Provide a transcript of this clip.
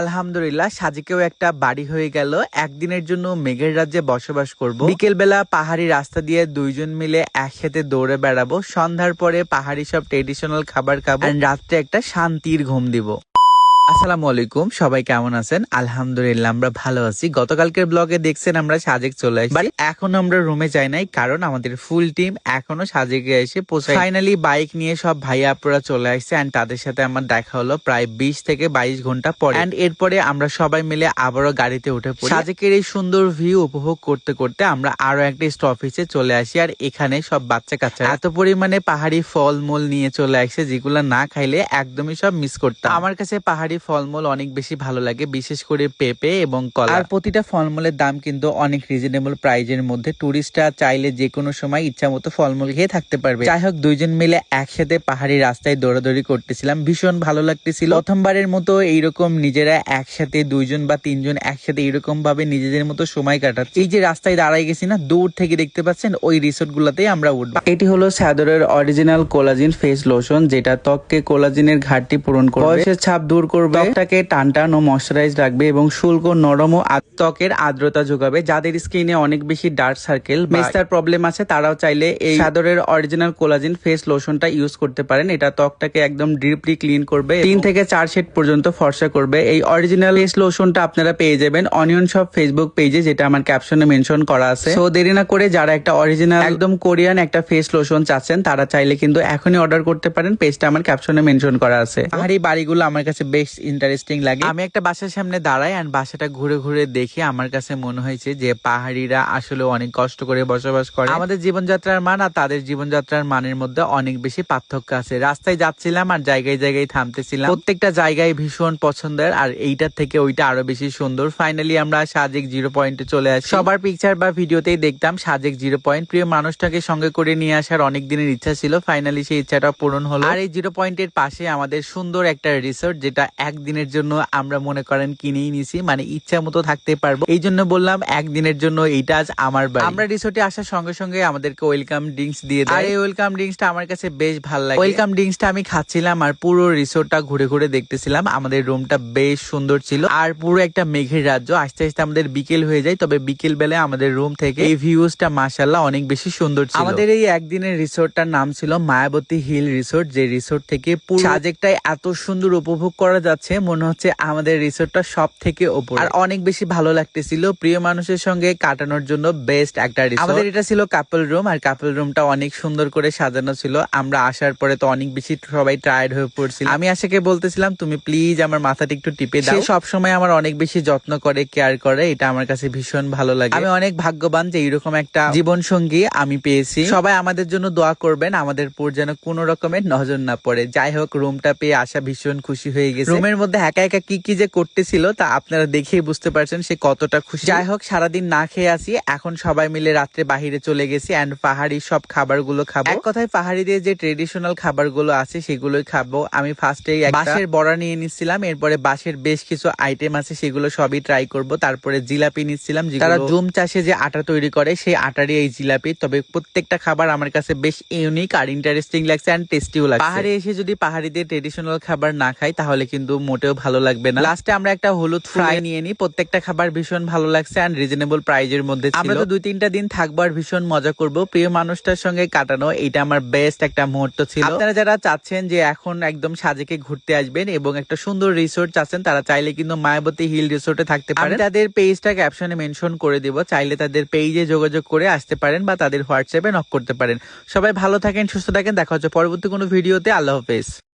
আলহামদুলিল্লাহ, সাজিকেও একটা বাড়ি হয়ে গেল। একদিনের জন্য মেঘের রাজ্যে বসবাস করব। বিকেল বেলা পাহাড়ি রাস্তা দিয়ে দুইজন মিলে একসাথে দৌড়ে বেড়াবো। সন্ধ্যার পরে পাহাড়ি সব ট্রেডিশনাল খাবার খাব। রাত্রে একটা শান্তির ঘুম দিব। আসসালামু আলাইকুম সবাই কেমন আছেন? আলহামদুলিল্লাহ আমরা ভালো আছি। গতকালকের ব্লগে দেখছেন আমরা সাজেক চলে আসছি। বাট এখন আমরা রুমে যাই নাই কারণ আমাদের ফুল টিম এখনও সাজেকে এসে পৌঁছায় ফাইনালি বাইক নিয়ে সব ভাইয়া আপুরা চলে আসছে এন্ড তাদের সাথে আমার দেখা হলো প্রায় বিশ থেকে বাইশ ঘণ্টা পরে। এন্ড এরপরে আমরা সবাই মিলে আবারও গাড়িতে উঠে পড়ি। সাজেকের এই সুন্দর ভিউ উপভোগ করতে করতে আমরা আরও একটা স্টপেজে চলে আসি আর এখানে সব বাচ্চা কাচ্চা এত পরিমাণে পাহাড়ি ফলমূল নিয়ে চলে আসছে যেগুলো না খাইলে একদমই সব মিস করতাম। আমার কাছে পাহাড়ি ফলমূল অনেক বেশি ভালো লাগে, বিশেষ করে পেঁপে এবং কলা। আর প্রতিটা ফলমূলের দাম কিন্তু অনেক রিজনেবল প্রাইজের মধ্যে। টুরিস্টরা চাইলে যে কোনো সময় ইচ্ছা মতো ফলমূল খেয়ে থাকতে পারবে। যাই হোক, দুইজন মিলে একসাথে পাহাড়ি রাস্তায় দৌড়াদৌড়ি করতেছিলাম। ভীষণ ভালো লাগতেছিল। প্রথমবারের মতো এইরকম নিজেরা একসাথে দুইজন বা তিনজন একসাথে এরকম ভাবে নিজেদের মতো সময় কাটাচ্ছে। এই যে রাস্তায় দাঁড়াই গেছি না, দূর থেকে দেখতে পাচ্ছেন ওই রিসোর্ট গুলাতেই আমরা উঠবো। এটি হলো স্যাদরের অরিজিনাল কোলাজিন ফেস লোশন যেটা ত্বককে কোলাজিনের ঘাটতি পূরণ বয়সের ছাপ দূর করবে। ত্বকটাকে টান টান ও ময়শ্চারাইজ রাখবে এবং শুল্ক নরম ও ত্বকের আর্দ্রতা যোগাবে। যাদের স্কিনে অনেক বেশি ডার্ক সার্কেল মেস্তার প্রবলেম আছে তারাও চাইলে এই সাদরের অরিজিনাল কোলাজিন ফেস লোশনটা ইউজ করতে পারেন। এটা ত্বকটাকে একদম ডিপলি ক্লিন করবে তিন থেকে চার শেড পর্যন্ত ফর্সা করবে। এই অরিজিনাল ফেস লোশনটা আপনারা পেয়ে যাবেন অনিয়ন সব ফেসবুক পেজে যেটা আমার ক্যাপশনে মেনশন করা আছে। তো দেরি না করে যারা একটা অরিজিনাল একদম কোরিয়ান একটা ফেস লোশন চাচ্ছেন তারা চাইলে কিন্তু এখনই অর্ডার করতে পারেন। পেজটা আমার ক্যাপশনে মেনশন করা আছে। পাহাড়ি বাড়িগুলো আমার কাছে বেশ ইন্টারেস্টিং লাগে। আমি একটা বাসার সামনে দাঁড়াই আর বাসাটা ঘুরে ঘুরে দেখি। আমার কাছে মনে হয়েছে যে পাহাড়িরা আসলে অনেক কষ্ট করে বসবাস করে। আমাদের জীবনযাত্রার মান আর তাদের জীবনযাত্রার মানের মধ্যে অনেক বেশি পার্থক্য আছে। রাস্তায় যাচ্ছিলাম আর জায়গায় জায়গায় থামতেছিলাম। প্রত্যেকটা জায়গায় ভীষণ পছন্দের আর এইটার থেকে ওইটা আরও বেশি সুন্দর। ফাইনালি আমরা সাজেক জিরো পয়েন্টে চলে আসি। সবার পিকচার বা ভিডিওতেই দেখতাম সাজেক জিরো পয়েন্ট প্রিয় মানুষটাকে সঙ্গে করে নিয়ে আসার অনেক দিনের ইচ্ছা ছিল। ফাইনালি সেই ইচ্ছাটা পূরণ হলো। আর এই জিরো পয়েন্টের পাশে আমাদের সুন্দর একটা রিসোর্ট যেটা একদিনের জন্য আমরা মনে করেন কিনেই নিছি মানে ইচ্ছা মতো থাকতে পারব। এই জন্য বললাম একদিনের জন্য এইটা আজ আমার বাড়ি। আমরা রিসোর্টে আসার সঙ্গে সঙ্গে আমাদেরকে ওয়েলকাম ড্রিঙ্কস দিয়ে দেয়। আর এই ওয়েলকাম ড্রিঙ্কসটা আমার কাছে বেশ ভালো লাগে। ওয়েলকাম ড্রিঙ্কসটা আমি খাচ্ছিলাম আর পুরো রিসোর্টটা ঘুরে ঘুরে দেখতেছিলাম। আমাদের রুমটা বেশ সুন্দর ছিল। আর পুরো একটা মেঘের রাজ্য। আস্তে আস্তে আমাদের বিকেল হয়ে যায় তবে বিকেল বেলায় আমাদের রুম থেকে এই ভিউজটা মাশাল্লাহ অনেক বেশি সুন্দর ছিল। আমাদের এই একদিনের রিসোর্টটার নাম ছিল মায়াবতী হিল রিসোর্ট যে রিসোর্ট থেকে পুরো সাজেকটাই এত সুন্দর উপভোগ করা যাচ্ছে মনে হচ্ছে আমাদের রিসোর্টটা সব থেকে ওপর। আর অনেক বেশি ভালো লাগতেছিল প্রিয় মানুষের সঙ্গে কাটানোর জন্য বেস্ট একটা রিসোর্ট। আমাদের এটা ছিল কাপল রুম আর কাপল রুমটা অনেক সুন্দর করে সাজানো ছিল। আমরা আসার পরে তো অনেক বেশি সবাই টায়ার্ড হয়ে পড়ছিল। আমি আশাকে বলতেছিলাম তুমি প্লিজ আমার মাথাটা একটু টিপে দাও। সব সময় আমার অনেক বেশি যত্ন করে কেয়ার করে। এটা আমার কাছে ভীষণ ভালো লাগে। আমি অনেক ভাগ্যবান যে এরকম একটা জীবন সঙ্গী আমি পেয়েছি। সবাই আমাদের জন্য দোয়া করবেন আমাদের উপর যেন কোনো রকমের নজর না পড়ে। যাই হোক রুমটা পেয়ে আসা ভীষণ খুশি হয়ে গেছে। রুমের মধ্যে একা একা কি কি যে করতেছিল তা আপনারা দেখেই বুঝতে পারছেন সে কতটা খুশি। যাই হোক সারাদিন না খেয়ে আসি এখন সবাই মিলে রাত্রে বাহিরে চলে গেছি এন্ড পাহাড়ি সব খাবারগুলো খাব। এক কথায় পাহাড়িদের যে ট্রেডিশনাল খাবারগুলো আছে সেগুলোই খাব। আমি ফার্স্টে বাঁশের বড়া নিয়ে নিচ্ছিলাম। এরপরে বাঁশের বেশ কিছু আইটেম আছে সেগুলো সবই ট্রাই করব। তারপরে জিলাপি নিচ্ছিলাম তারা জুম চাষে যে আটা তৈরি করে সেই আটারই এই জিলাপি। তবে প্রত্যেকটা খাবার আমার কাছে বেশ ইউনিক আর ইন্টারেস্টিং লাগছে এন্ড টেস্টিও লাগছে। পাহাড়ে এসে যদি পাহাড়িদের ট্রেডিশনাল খাবার না খাই তাহলে কিন্তু মোটেও ভালো লাগবে না। লাস্টে আমরা একটা হলুদ ফ্রাই নিয়ে নিই। প্রত্যেকটা খাবার ভীষণ ভালো লাগছে এন্ড রিজনেবল প্রাইজের মধ্যে আমরা তো দুই তিনটা দিন থাকব আর ভীষণ মজা করব। প্রিয় মানুষটার সঙ্গে কাটানো এটা আমার বেস্ট একটা মুহূর্ত ছিল। আপনারা যারা চাচ্ছেন যে এখন একদম সাজেকে ঘুরতে আসবেন এবং একটা সুন্দর রিসোর্ট চাচ্ছেন তারা চাইলে কিন্তু মায়াবতী হিল রিসোর্টে থাকতে পারেন। তাদের পেজটা ক্যাপশনে মেনশন করে দিব। চাইলে তাদের পেজে যোগাযোগ করে আসতে পারেন বা তাদের হোয়াটসঅ্যাপে নক করতে পারেন। সবাই ভালো থাকেন সুস্থ থাকেন। দেখা হচ্ছে পরবর্তী কোনো ভিডিওতে আল্লাহ হাফেজ।